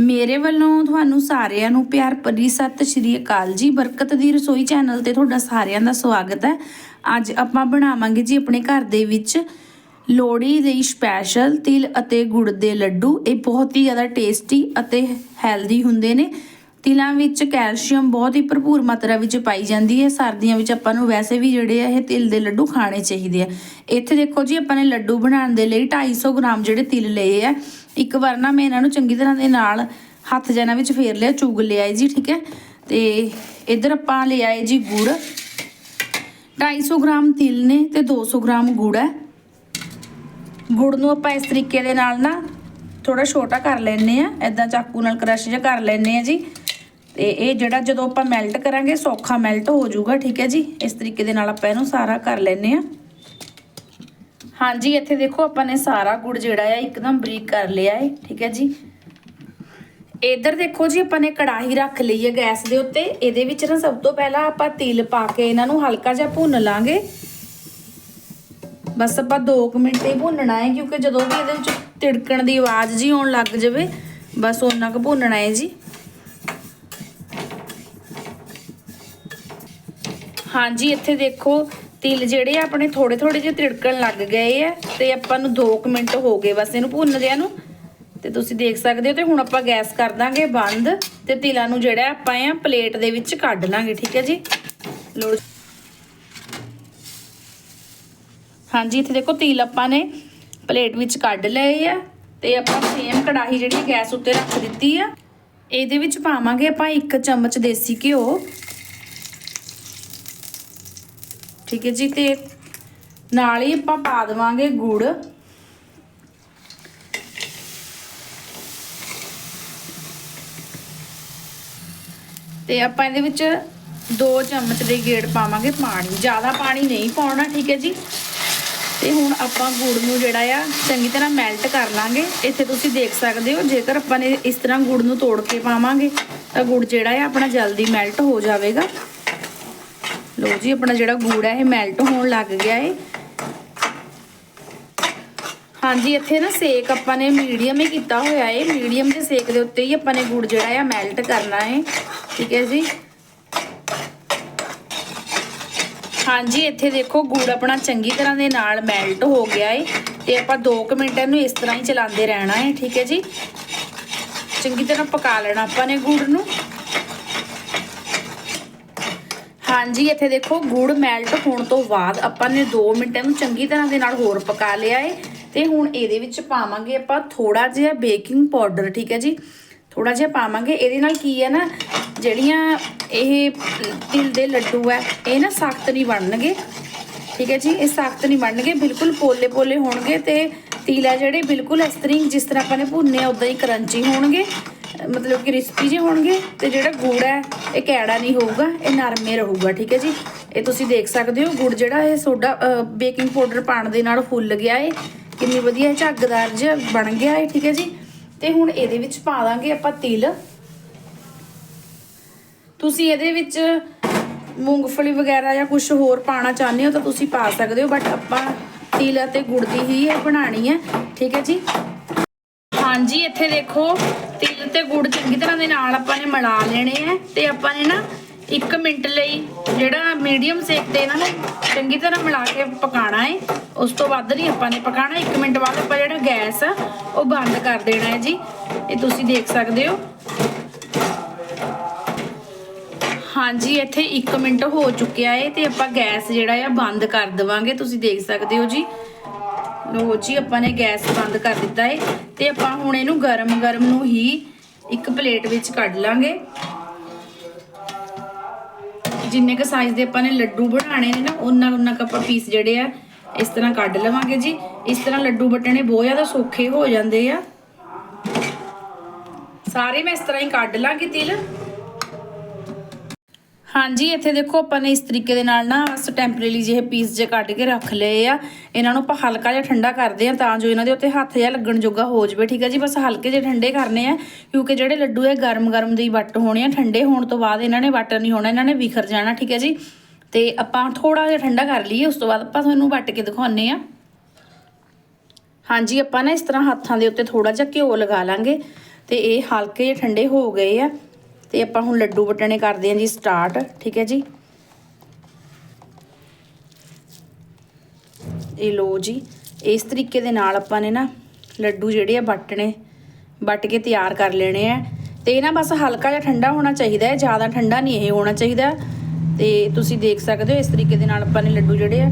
ਮੇਰੇ ਵੱਲੋਂ ਤੁਹਾਨੂੰ ਸਾਰਿਆਂ ਨੂੰ ਪਿਆਰ ਭਰੀ ਸਤਿ ਸ਼੍ਰੀ ਅਕਾਲ ਜੀ। ਬਰਕਤ ਦੀ ਰਸੋਈ ਚੈਨਲ ਤੇ ਤੁਹਾਡਾ ਸਾਰਿਆਂ ਦਾ ਸਵਾਗਤ ਹੈ। ਅੱਜ ਆਪਾਂ ਬਣਾਵਾਂਗੇ ਜੀ ਆਪਣੇ ਘਰ ਦੇ ਵਿੱਚ ਲੋਹੜੀ ਦੇ ਸਪੈਸ਼ਲ ਤਿਲ ਅਤੇ ਗੁੜ ਦੇ ਲੱਡੂ। ਇਹ ਬਹੁਤ ਹੀ ਜ਼ਿਆਦਾ ਟੇਸਟੀ ਅਤੇ ਹੈਲਦੀ ਹੁੰਦੇ ਨੇ। ਤਿਲਾਂ ਵਿੱਚ ਕੈਲਸ਼ੀਅਮ ਬਹੁਤ ਹੀ ਭਰਪੂਰ ਮਾਤਰਾ ਵਿੱਚ ਪਾਈ ਜਾਂਦੀ ਹੈ। ਸਰਦੀਆਂ ਵਿੱਚ ਆਪਾਂ ਨੂੰ ਵੈਸੇ ਵੀ ਜਿਹੜੇ ਆ, ਇਹ ਤਿਲ ਦੇ ਲੱਡੂ ਖਾਣੇ ਚਾਹੀਦੇ ਆ। ਇੱਥੇ ਦੇਖੋ ਜੀ, ਆਪਾਂ ਨੇ ਲੱਡੂ ਬਣਾਉਣ ਦੇ ਲਈ 250 ਗ੍ਰਾਮ ਜਿਹੜੇ ਤਿਲ ਲਏ ਆ। ਇੱਕ ਵਾਰ ਨਾ ਮੈਂ ਇਹਨਾਂ ਨੂੰ ਚੰਗੀ ਤਰ੍ਹਾਂ ਦੇ ਨਾਲ ਹੱਥ ਜਨਾ ਵਿੱਚ ਫੇਰ ਲਿਆ, ਚੁਗ ਲਿਆ ਜੀ, ਠੀਕ ਹੈ। ਤੇ ਇਧਰ ਆਪਾਂ ਲੈ ਆਏ ਜੀ ਗੁੜ। 250 ਗ੍ਰਾਮ ਤਿਲ ਨੇ ਤੇ 200 ਗ੍ਰਾਮ ਗੁੜ ਹੈ। ਗੁੜ ਨੂੰ ਆਪਾਂ ਇਸ ਤਰੀਕੇ ਦੇ ਨਾਲ ਨਾ ਥੋੜਾ ਛੋਟਾ ਕਰ ਲੈਨੇ ਆ ਐਦਾਂ ਚਾਕੂ ਨਾਲ ਕ੍ਰਸ਼ ਜਿਹਾ ਕਰ ਲੈਨੇ ਆ ਜੀ। ਤੇ ਇਹ ਜਿਹੜਾ ਜਦੋਂ ਆਪਾਂ ਮੈਲਟ ਕਰਾਂਗੇ, ਸੌਖਾ ਮੈਲਟ ਹੋ ਜਾਊਗਾ, ਠੀਕ ਹੈ ਜੀ? ਇਸ ਤਰੀਕੇ ਦੇ ਨਾਲ ਆਪਾਂ ਇਹਨੂੰ ਸਾਰਾ ਕਰ ਲੈਨੇ ਆ ਹਾਂਜੀ, ਇੱਥੇ ਦੇਖੋ ਆਪਾਂ ਨੇ ਸਾਰਾ ਗੁੜ ਜਿਹੜਾ ਆ, ਇੱਕਦਮ ਬਰੀਕ ਕਰ ਲਿਆ ਹੈ ਠੀਕ ਹੈ ਜੀ? ਇਧਰ ਦੇਖੋ ਜੀ, ਆਪਾਂ ਨੇ ਕੜਾਹੀ ਰੱਖ ਲਈ ਹੈ ਗੈਸ ਦੇ ਉੱਤੇ। ਇਹਦੇ ਵਿੱਚ ਨਾ ਸਭ ਤੋਂ ਪਹਿਲਾਂ ਆਪਾਂ ਤਿਲ ਪਾ ਕੇ ਇਹਨਾਂ ਨੂੰ ਹਲਕਾ ਜਿਹਾ ਭੁੰਨ ਲਾਂਗੇ। ਬਸ ਆਪਾਂ 2 ਮਿੰਟ ਹੀ ਭੁੰਨਣਾ ਹੈ ਕਿਉਂਕਿ ਜਦੋਂ ਵੀ ਇਹਦੇ ਵਿੱਚ ਤਿੜਕਣ ਦੀ ਆਵਾਜ਼ ਜੀ ਆਉਣ ਲੱਗ ਜਾਵੇ, ਬਸ ਉਹਨਾਂ ਕੁ ਭੁੰਨਣਾ ਹੈ ਜੀ। ਹਾਂਜੀ, ਇੱਥੇ ਦੇਖੋ, ਤਿਲ ਜਿਹੜੇ ਆ ਆਪਣੇ ਥੋੜੇ ਥੋੜੇ ਜਿਹੇ ਤਿੜਕਣ ਲੱਗ ਗਏ ਆ ਤੇ ਆਪਾਂ ਨੂੰ 2 ਮਿੰਟ ਹੋ ਗਏ ਬਸ ਇਹਨੂੰ ਭੁੰਨਦਿਆਂ ਨੂੰ। ਤੇ ਤੁਸੀਂ ਦੇਖ ਸਕਦੇ ਹੋ ਤੇ ਹੁਣ ਆਪਾਂ ਗੈਸ ਕਰ ਦਾਂਗੇ ਬੰਦ ਤੇ ਤਿਲਾਂ ਨੂੰ ਜਿਹੜਾ ਆਪਾਂ ਆ ਪਲੇਟ ਦੇ ਵਿੱਚ ਕੱਢ ਲਾਂਗੇ, ਠੀਕ ਹੈ ਜੀ? ਲੋ ਹਾਂਜੀ, ਇੱਥੇ ਦੇਖੋ ਤਿਲ ਆਪਾਂ ਨੇ ਪਲੇਟ ਵਿੱਚ ਕੱਢ ਲਏ ਆ ਤੇ ਆਪਾਂ ਸੇਮ ਕੜਾਹੀ ਜਿਹੜੀ ਗੈਸ ਉੱਤੇ ਰੱਖ ਦਿੱਤੀ ਆ। ਇਹਦੇ ਵਿੱਚ ਪਾਵਾਂਗੇ ਆਪਾਂ 1 ਚਮਚ ਦੇਸੀ ਘਿਓ। ਠੀਕ ਹੈ ਜੀ, ਤੇ ਨਾਲ ਹੀ ਆਪਾਂ ਪਾ ਦੇਵਾਂਗੇ ਗੁੜ। ਤੇ ਆਪਾਂ ਇਹਦੇ ਵਿੱਚ 2 ਚਮਚ ਦੇ ਗੇੜ ਪਾਵਾਂਗੇ ਪਾਣੀ। ਜ਼ਿਆਦਾ ਪਾਣੀ ਨਹੀਂ ਪਾਉਣਾ, ਠੀਕ ਹੈ ਜੀ। ਤੇ ਹੁਣ ਆਪਾਂ ਗੁੜ ਨੂੰ ਜਿਹੜਾ ਆ, ਚੰਗੀ ਤਰ੍ਹਾਂ ਮੈਲਟ ਕਰ ਲਾਂਗੇ। ਇੱਥੇ ਤੁਸੀਂ ਦੇਖ ਸਕਦੇ ਹੋ, ਜੇਕਰ ਆਪਾਂ ਨੇ ਇਸ ਤਰ੍ਹਾਂ ਗੁੜ ਨੂੰ ਤੋੜ ਕੇ ਪਾਵਾਂਗੇ, ਤਾਂ ਗੁੜ ਜਿਹੜਾ ਆ ਆਪਣਾ ਜਲਦੀ ਮੈਲਟ ਹੋ ਜਾਵੇਗਾ। ਲੋ ਜੀ, ਆਪਣਾ ਜਿਹੜਾ ਗੁੜ ਹੈ, ਇਹ ਮੈਲਟ ਹੋਣ ਲੱਗ ਗਿਆ ਹੈ ਹਾਂਜੀ, ਇੱਥੇ ਨਾ ਸੇਕ ਆਪਾਂ ਨੇ ਮੀਡੀਅਮ ਹੀ ਕੀਤਾ ਹੋਇਆ ਹੈ ਮੀਡੀਅਮ ਦੇ ਸੇਕ ਦੇ ਉੱਤੇ ਹੀ ਆਪਾਂ ਨੇ ਗੁੜ ਜਿਹੜਾ ਆ ਮੈਲਟ ਕਰਨਾ ਹੈ ਠੀਕ ਹੈ ਜੀ? ਹਾਂਜੀ, ਇੱਥੇ ਦੇਖੋ, ਗੁੜ ਆਪਣਾ ਚੰਗੀ ਤਰ੍ਹਾਂ ਦੇ ਨਾਲ ਮੈਲਟ ਹੋ ਗਿਆ ਹੈ ਤੇ ਆਪਾਂ 2 ਮਿੰਟ ਇਹਨੂੰ ਇਸ ਤਰ੍ਹਾਂ ਹੀ ਚਲਾਉਂਦੇ ਰਹਿਣਾ ਹੈ ਠੀਕ ਹੈ ਜੀ? ਚੰਗੀ ਤਰ੍ਹਾਂ ਪਕਾ ਲੈਣਾ ਆਪਾਂ ਨੇ ਗੁੜ ਨੂੰ। ਹਾਂਜੀ, ਇੱਥੇ ਦੇਖੋ ਗੁੜ ਮੈਲਟ ਹੋਣ ਤੋਂ ਬਾਅਦ ਆਪਾਂ ਨੇ 2 ਮਿੰਟ ਇਹਨੂੰ ਚੰਗੀ ਤਰ੍ਹਾਂ ਦੇ ਨਾਲ ਹੋਰ ਪਕਾ ਲਿਆ ਏ ਤੇ ਹੁਣ ਇਹਦੇ ਵਿੱਚ ਪਾਵਾਂਗੇ ਆਪਾਂ ਥੋੜਾ ਜਿਹਾ ਬੇਕਿੰਗ ਪਾਊਡਰ ਠੀਕ ਹੈ ਜੀ? ਥੋੜਾ ਜਿਹਾ ਪਾਵਾਂਗੇ। ਇਹਦੇ ਨਾਲ ਕੀ ਹੈ ਨਾ, ਜਿਹੜੀਆਂ ਇਹ ਤਿਲ ਦੇ ਲੱਡੂ ਹੈ, ਇਹ ਨਾ ਸਖਤ ਨਹੀਂ ਬਣਨਗੇ। ਠੀਕ ਹੈ ਜੀ? ਇਹ ਸਖਤ ਨਹੀਂ ਬਣਨਗੇ, ਬਿਲਕੁਲ ਪੋਲੇ ਪੋਲੇ ਹੋਣਗੇ ਤੇ ਤਿਲ ਹੈ ਜਿਹੜੇ ਬਿਲਕੁਲ ਇਸ ਤਰ੍ਹਾਂ ਹੀ ਜਿਸ ਤਰ੍ਹਾਂ ਆਪਾਂ ਨੇ ਭੁੰਨੇ ਉਦਾਂ ਹੀ ਕਰੰਚੀ ਹੋਣਗੇ। ਮਤਲਬ ਕਿ ਰਿਸਪੀ ਜਿਹੇ ਹੋਣਗੇ ਤੇ ਜਿਹੜਾ ਗੁੜ ਹੈ, ਇਹ ਕੈੜਾ ਨਹੀਂ ਹੋਊਗਾ, ਇਹ ਨਰਮੇ ਰਹੂਗਾ, ਠੀਕ ਹੈ ਜੀ? ਇਹ ਤੁਸੀਂ ਦੇਖ ਸਕਦੇ ਹੋ, ਗੁੜ ਜਿਹੜਾ ਇਹ ਸੋਡਾ ਬੇਕਿੰਗ ਪਾਊਡਰ ਪਾਣ ਦੇ ਨਾਲ ਫੁੱਲ ਗਿਆ ਏ। ਕਿੰਨੀ ਵਧੀਆ ਝੱਗਦਾਰ ਜਿਹਾ ਬਣ ਗਿਆ ਏ, ਠੀਕ ਹੈ ਜੀ? ਤੇ ਹੁਣ ਇਹਦੇ ਵਿੱਚ ਪਾ ਦਾਂਗੇ ਆਪਾਂ ਤਿਲ। ਤੁਸੀਂ ਇਹਦੇ ਵਿੱਚ ਮੂੰਗਫਲੀ ਵਗੈਰਾ ਜਾਂ ਕੁਝ ਹੋਰ ਪਾਣਾ ਚਾਹੁੰਦੇ ਹੋ ਤਾਂ ਤੁਸੀਂ ਪਾ ਸਕਦੇ ਹੋ ਬਟ ਆਪਾਂ ਤਿਲ ਅਤੇ ਗੁੜ ਦੀ ਹੀ ਇਹ ਬਣਾਣੀ ਹੈ, ਠੀਕ ਹੈ ਜੀ? ਹਾਂਜੀ, ਇੱਥੇ ਦੇਖੋ ਤਿਲ ਤੇ ਗੁੜ ਚੰਗੀ ਤਰ੍ਹਾਂ ਦੇ ਨਾਲ ਆਪਾਂ ਨੇ ਮਿਲਾ ਲੈਣੇ ਆ ਤੇ ਆਪਾਂ ਨੇ ਨਾ 1 ਮਿੰਟ ਲਈ ਜਿਹੜਾ ਮੀਡੀਅਮ ਸੇਕ ਤੇ ਇਹਨਾਂ ਨੂੰ ਚੰਗੀ ਤਰ੍ਹਾਂ ਮਿਲਾ ਕੇ ਪਕਾਣਾ ਹੈ ਉਸ ਤੋਂ ਵੱਧ ਨਹੀਂ ਆਪਾਂ ਨੇ ਪਕਾਣਾ। 1 ਮਿੰਟ ਬਾਅਦ ਆਪਾਂ ਜਿਹੜਾ ਗੈਸ ਆ, ਉਹ ਬੰਦ ਕਰ ਦੇਣਾ ਹੈ ਜੀ। ਇਹ ਤੁਸੀਂ ਦੇਖ ਸਕਦੇ ਹੋ। ਹਾਂਜੀ, ਇੱਥੇ 1 ਮਿੰਟ ਹੋ ਚੁੱਕਿਆ ਹੈ ਤੇ ਆਪਾਂ ਗੈਸ ਜਿਹੜਾ ਆ ਬੰਦ ਕਰ ਦਵਾਂਗੇ। ਤੁਸੀਂ ਦੇਖ ਸਕਦੇ ਹੋ ਜੀ। ਲੋ ਜੀ ਆਪਾਂ ਨੇ ਗੈਸ ਬੰਦ ਕਰ ਦਿੱਤਾ ਏ ਤੇ ਆਪਾਂ ਹੁਣ ਇਹਨੂੰ ਗਰਮ ਗਰਮ ਨੂੰ ਹੀ ਇੱਕ ਪਲੇਟ ਵਿੱਚ ਕੱਢ ਲਾਂਗੇ। ਜਿੰਨੇ ਕ ਸਾਈਜ਼ ਦੇ ਆਪਾਂ ਨੇ ਲੱਡੂ ਬਣਾਣੇ ਨੇ ਨਾ, ਉਹਨਾਂ ਉਹਨਾਂ ਕ ਆਪਾਂ ਪੀਸ ਜਿਹੜੇ ਆ, ਇਸ ਤਰ੍ਹਾਂ ਕੱਢ ਲਵਾਂਗੇ ਜੀ। ਇਸ ਤਰ੍ਹਾਂ ਲੱਡੂ ਬਟਣੇ ਬਹੁਤ ਜ਼ਿਆਦਾ ਸੌਖੇ ਹੋ ਜਾਂਦੇ ਆ। ਸਾਰੇ ਮੈਂ ਇਸ ਤਰ੍ਹਾਂ ਹੀ ਕੱਢ ਲਾਂਗੀ ਤਿਲ। ਹਾਂਜੀ, ਇੱਥੇ ਦੇਖੋ ਆਪਾਂ ਨੇ ਇਸ ਤਰੀਕੇ ਦੇ ਨਾਲ ਨਾ ਬਸ ਟੈਂਪਰੇਰੀ ਜਿਹੇ ਪੀਸ ਜੇ ਕੱਢ ਕੇ ਰੱਖ ਲਏ ਆ। ਇਹਨਾਂ ਨੂੰ ਆਪਾਂ ਹਲਕਾ ਜਿਹਾ ਠੰਡਾ ਕਰਦੇ ਆ ਤਾਂ ਜੋ ਇਹਨਾਂ ਦੇ ਉੱਤੇ ਹੱਥ ਜਿਹਾ ਲੱਗਣ ਜੋਗਾ ਹੋ ਜਾਵੇ, ਠੀਕ ਹੈ ਜੀ? ਬਸ ਹਲਕੇ ਜਿਹੇ ਠੰਡੇ ਕਰਨੇ ਆ, ਕਿਉਂਕਿ ਜਿਹੜੇ ਲੱਡੂ ਹੈ ਗਰਮ ਗਰਮ ਦੇ ਹੀ ਵੱਟ ਹੋਣੇ ਆ, ਠੰਡੇ ਹੋਣ ਤੋਂ ਬਾਅਦ ਇਹਨਾਂ ਨੇ ਵੱਟ ਨਹੀਂ ਹੋਣਾ, ਇਹਨਾਂ ਨੇ ਵਿਖਰ ਜਾਣਾ, ਠੀਕ ਹੈ ਜੀ? ਤੇ ਆਪਾਂ ਥੋੜਾ ਜਿਹਾ ਠੰਡਾ ਕਰ ਲਈਏ, ਉਸ ਤੋਂ ਬਾਅਦ ਆਪਾਂ ਤੁਹਾਨੂੰ ਵੱਟ ਕੇ ਦਿਖਾਉਨੇ ਆ। ਹਾਂਜੀ, ਆਪਾਂ ਨਾ ਇਸ ਤਰ੍ਹਾਂ ਹੱਥਾਂ ਦੇ ਉੱਤੇ ਥੋੜਾ ਜਿਹਾ ਘਿਓ ਲਗਾ ਲਾਂਗੇ ਤੇ ਇਹ ਹਲਕੇ ਜਿਹੇ ਠੰਡੇ ਹੋ ਗਏ ਆ। ਤੇ ਆਪਾਂ ਹੁਣ ਲੱਡੂ ਵਟਣੇ ਕਰਦੇ ਹਾਂ ਜੀ ਸਟਾਰਟ ਠੀਕ ਹੈ ਜੀ? ਇਹ ਲੋ ਜੀ, ਇਸ ਤਰੀਕੇ ਦੇ ਨਾਲ ਆਪਾਂ ਨੇ ਨਾ ਲੱਡੂ ਜਿਹੜੇ ਆ ਵੱਟਣੇ, ਵੱਟ ਕੇ ਤਿਆਰ ਕਰ ਲੈਣੇ ਆ। ਤੇ ਇਹ ਨਾ ਬਸ ਹਲਕਾ ਜਿਹਾ ਠੰਡਾ ਹੋਣਾ ਚਾਹੀਦਾ ਹੈ, ਜ਼ਿਆਦਾ ਠੰਡਾ ਨਹੀਂ ਇਹ ਹੋਣਾ ਚਾਹੀਦਾ। ਤੇ ਤੁਸੀਂ ਦੇਖ ਸਕਦੇ ਹੋ ਇਸ ਤਰੀਕੇ ਦੇ ਨਾਲ ਆਪਾਂ ਨੇ ਲੱਡੂ ਜਿਹੜੇ ਆ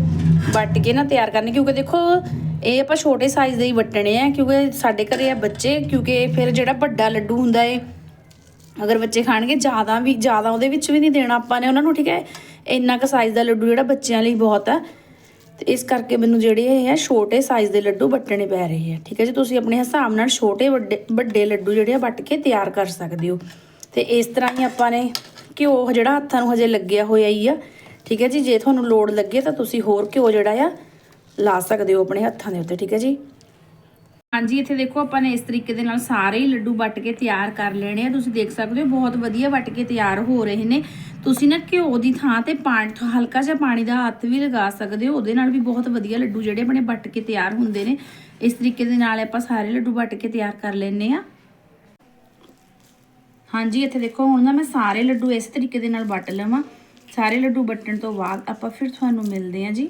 ਵੱਟ ਕੇ ਨਾ ਤਿਆਰ ਕਰਨੇ, ਕਿਉਂਕਿ ਦੇਖੋ ਇਹ ਆਪਾਂ ਛੋਟੇ ਸਾਈਜ਼ ਦੇ ਹੀ ਵੱਟਣੇ ਆ, ਕਿਉਂਕਿ ਸਾਡੇ ਘਰੇ ਆ ਬੱਚੇ, ਕਿਉਂਕਿ ਫਿਰ ਜਿਹੜਾ ਵੱਡਾ ਲੱਡੂ ਹੁੰਦਾ ਏ ਅਗਰ ਬੱਚੇ ਖਾਣਗੇ, ਜ਼ਿਆਦਾ ਵੀ, ਜ਼ਿਆਦਾ ਉਹਦੇ ਵਿੱਚ ਵੀ ਨਹੀਂ ਦੇਣਾ ਆਪਾਂ ਨੇ ਉਹਨਾਂ ਨੂੰ, ਠੀਕ ਹੈ? ਇੰਨਾ ਕੁ ਸਾਈਜ਼ ਦਾ ਲੱਡੂ ਜਿਹੜਾ ਬੱਚਿਆਂ ਲਈ ਬਹੁਤ ਹੈ। ਤੇ ਇਸ ਕਰਕੇ ਮੈਨੂੰ ਜਿਹੜੇ ਇਹ ਹੈ, ਛੋਟੇ ਸਾਈਜ਼ ਦੇ ਲੱਡੂ ਵੱਟਣੇ ਪੈ ਰਹੇ ਆ ਠੀਕ ਹੈ ਜੀ? ਤੁਸੀਂ ਆਪਣੇ ਹਿਸਾਬ ਨਾਲ ਛੋਟੇ, ਵੱਡੇ ਵੱਡੇ ਲੱਡੂ ਜਿਹੜੇ ਆ ਵੱਟ ਕੇ ਤਿਆਰ ਕਰ ਸਕਦੇ ਹੋ। ਤੇ ਇਸ ਤਰ੍ਹਾਂ ਹੀ ਆਪਾਂ ਨੇ ਘਿਓ ਜਿਹੜਾ ਹੱਥਾਂ ਨੂੰ ਹਜੇ ਲੱਗਿਆ ਹੋਇਆ ਹੀ ਆ, ਠੀਕ ਹੈ ਜੀ? ਜੇ ਤੁਹਾਨੂੰ ਲੋੜ ਲੱਗੇ ਤਾਂ ਤੁਸੀਂ ਹੋਰ ਘਿਓ ਜਿਹੜਾ ਆ, ਲਾ ਸਕਦੇ ਹੋ ਆਪਣੇ ਹੱਥਾਂ ਦੇ ਉੱਤੇ, ਠੀਕ ਹੈ ਜੀ? ਹਾਂਜੀ, ਇੱਥੇ ਦੇਖੋ ਆਪਾਂ ਨੇ ਇਸ ਤਰੀਕੇ ਦੇ ਨਾਲ ਸਾਰੇ ਹੀ ਲੱਡੂ ਵੱਟ ਕੇ ਤਿਆਰ ਕਰ ਲੈਣੇ ਆ। ਤੁਸੀਂ ਦੇਖ ਸਕਦੇ ਹੋ, ਬਹੁਤ ਵਧੀਆ ਵੱਟ ਕੇ ਤਿਆਰ ਹੋ ਰਹੇ ਨੇ। ਤੁਸੀਂ ਨਾ ਘਿਓ ਦੀ ਥਾਂ ਤੇ ਪਾਣੀ, ਹਲਕਾ ਜਿਹਾ ਪਾਣੀ ਦਾ ਹੱਥ ਵੀ ਲਗਾ ਸਕਦੇ ਹੋ। ਉਹਦੇ ਨਾਲ ਵੀ ਬਹੁਤ ਵਧੀਆ ਲੱਡੂ ਜਿਹੜੇ ਆਪਣੇ ਵੱਟ ਕੇ ਤਿਆਰ ਹੁੰਦੇ ਨੇ। ਇਸ ਤਰੀਕੇ ਦੇ ਨਾਲ ਆਪਾਂ ਸਾਰੇ ਲੱਡੂ ਵੱਟ ਕੇ ਤਿਆਰ ਕਰ ਲੈਣੇ ਆ। ਹਾਂਜੀ, ਇੱਥੇ ਦੇਖੋ, ਹੁਣ ਨਾ ਮੈਂ ਸਾਰੇ ਲੱਡੂ ਇਸ ਤਰੀਕੇ ਦੇ ਨਾਲ ਵੱਟ ਲਵਾਂ। ਸਾਰੇ ਲੱਡੂ ਵੱਟਣ ਤੋਂ ਬਾਅਦ ਆਪਾਂ ਫਿਰ ਤੁਹਾਨੂੰ ਮਿਲਦੇ ਹਾਂ ਜੀ।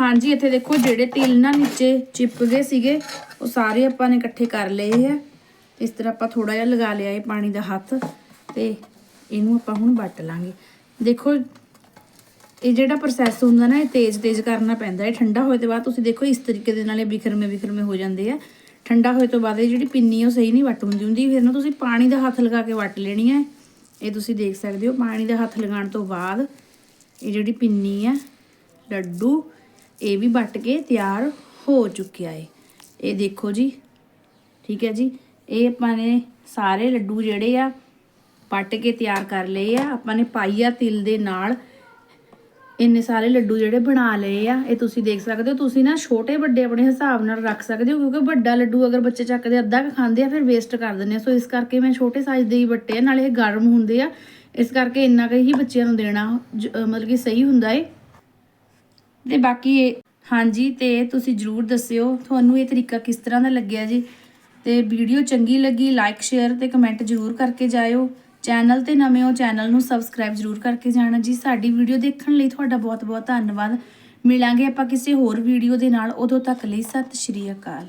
ਹਾਂਜੀ, ਇੱਥੇ ਦੇਖੋ ਜਿਹੜੇ ਤਿਲ ਨਾ ਨੀਚੇ ਚਿਪ ਗਏ ਸੀਗੇ, ਉਹ ਸਾਰੇ ਆਪਾਂ ਨੇ ਇਕੱਠੇ ਕਰ ਲਏ ਆ। ਇਸ ਤਰ੍ਹਾਂ ਆਪਾਂ ਥੋੜਾ ਜਿਹਾ ਲਗਾ ਲਿਆ ਇਹ ਪਾਣੀ ਦਾ ਹੱਥ ਤੇ ਇਹਨੂੰ ਆਪਾਂ ਹੁਣ ਵੱਟ ਲਾਂਗੇ। ਦੇਖੋ, ਇਹ ਜਿਹੜਾ ਪ੍ਰੋਸੈਸ ਹੁੰਦਾ ਨਾ, ਇਹ ਤੇਜ਼ ਤੇਜ਼ ਕਰਨਾ ਪੈਂਦਾ। ਹੈ ਠੰਡਾ ਹੋਏ ਤੋਂ ਬਾਅਦ ਤੁਸੀਂ ਦੇਖੋ ਇਸ ਤਰੀਕੇ ਦੇ ਨਾਲ ਇਹ ਵਿਖਰਮੇ ਵਿਖਰਮੇ ਹੋ ਜਾਂਦੇ ਆ। ਠੰਡਾ ਹੋਏ ਤੋਂ ਬਾਅਦ ਇਹ ਜਿਹੜੀ ਪਿੰਨੀ ਉਹ ਸਹੀ ਨਹੀਂ ਵੱਟ ਹੁੰਦੀ ਹੁੰਦੀ। ਫਿਰ ਨਾ ਤੁਸੀਂ ਪਾਣੀ ਦਾ ਹੱਥ ਲਗਾ ਕੇ ਵੱਟ ਲੈਣੀ ਹੈ ਇਹ ਤੁਸੀਂ ਦੇਖ ਸਕਦੇ ਹੋ, ਪਾਣੀ ਦਾ ਹੱਥ ਲਗਾਉਣ ਤੋਂ ਬਾਅਦ ਇਹ ਜਿਹੜੀ ਪਿੰਨੀ ਆ, ਲੱਡੂ ਇਹ ਵੀ ਵੱਟ ਕੇ ਤਿਆਰ ਹੋ ਚੁੱਕਿਆ ਏ। ਇਹ ਦੇਖੋ ਜੀ। ਠੀਕ ਹੈ ਜੀ। ਇਹ ਆਪਾਂ ਨੇ ਸਾਰੇ ਲੱਡੂ ਜਿਹੜੇ ਆ ਪੱਟ ਕੇ ਤਿਆਰ ਕਰ ਲਏ ਆ। ਆਪਾਂ ਨੇ ਪਾਈਆ ਤਿਲ ਦੇ ਨਾਲ। ਇੰਨੇ ਸਾਰੇ ਲੱਡੂ ਜਿਹੜੇ ਬਣਾ ਲਏ ਆ। ਇਹ ਤੁਸੀਂ ਦੇਖ ਸਕਦੇ ਹੋ। ਤੁਸੀਂ ਨਾ ਛੋਟੇ ਵੱਡੇ ਆਪਣੇ ਹਿਸਾਬ ਨਾਲ ਰੱਖ ਸਕਦੇ ਹੋ, ਕਿਉਂਕਿ ਵੱਡਾ ਲੱਡੂ ਅਗਰ ਬੱਚੇ ਚੱਕਦੇ ਅੱਧਾ ਕੁ ਖਾਂਦੇ ਆ, ਫਿਰ ਵੇਸਟ ਕਰ ਦਿੰਦੇ ਆ। ਸੋ ਇਸ ਕਰਕੇ ਮੈਂ ਛੋਟੇ ਸਾਈਜ਼ ਦੇ ਹੀ ਵੱਟੇ ਆ। ਨਾਲੇ ਇਹ ਗਰਮ ਹੁੰਦੇ ਆ। ਇਸ ਕਰਕੇ ਇੰਨਾ ਕੁ ਹੀ ਬੱਚਿਆਂ ਨੂੰ ਦੇਣਾ ਜ- ਮਤਲਬ ਕਿ ਸਹੀ ਹੁੰਦਾ ਏ। ਤੇ ਬਾਕੀ ਇਹ ਹਾਂਜੀ, ਤੇ ਤੁਸੀਂ ਜਰੂਰ ਦੱਸਿਓ। ਤੁਹਾਨੂੰ ਇਹ ਤਰੀਕਾ ਕਿਸ ਤਰ੍ਹਾਂ ਦਾ ਲੱਗਿਆ ਜੀ? ਤੇ ਵੀਡੀਓ ਚੰਗੀ ਲੱਗੀ ਲਾਈਕ ਸ਼ੇਅਰ ਤੇ ਕਮੈਂਟ ਜਰੂਰ ਕਰਕੇ ਜਾਇਓ। ਚੈਨਲ ਤੇ ਨਵੇਂ ਹੋ, ਚੈਨਲ ਨੂੰ ਸਬਸਕ੍ਰਾਈਬ ਜਰੂਰ ਕਰਕੇ ਜਾਣਾ ਜੀ। ਸਾਡੀ ਵੀਡੀਓ ਦੇਖਣ ਲਈ ਤੁਹਾਡਾ ਬਹੁਤ ਬਹੁਤ ਧੰਨਵਾਦ। ਮਿਲਾਂਗੇ ਆਪਾਂ ਕਿਸੇ ਹੋਰ ਵੀਡੀਓ ਦੇ ਨਾਲ। ਉਦੋਂ ਤੱਕ ਲਈ ਸਤਿ ਸ਼੍ਰੀ ਅਕਾਲ।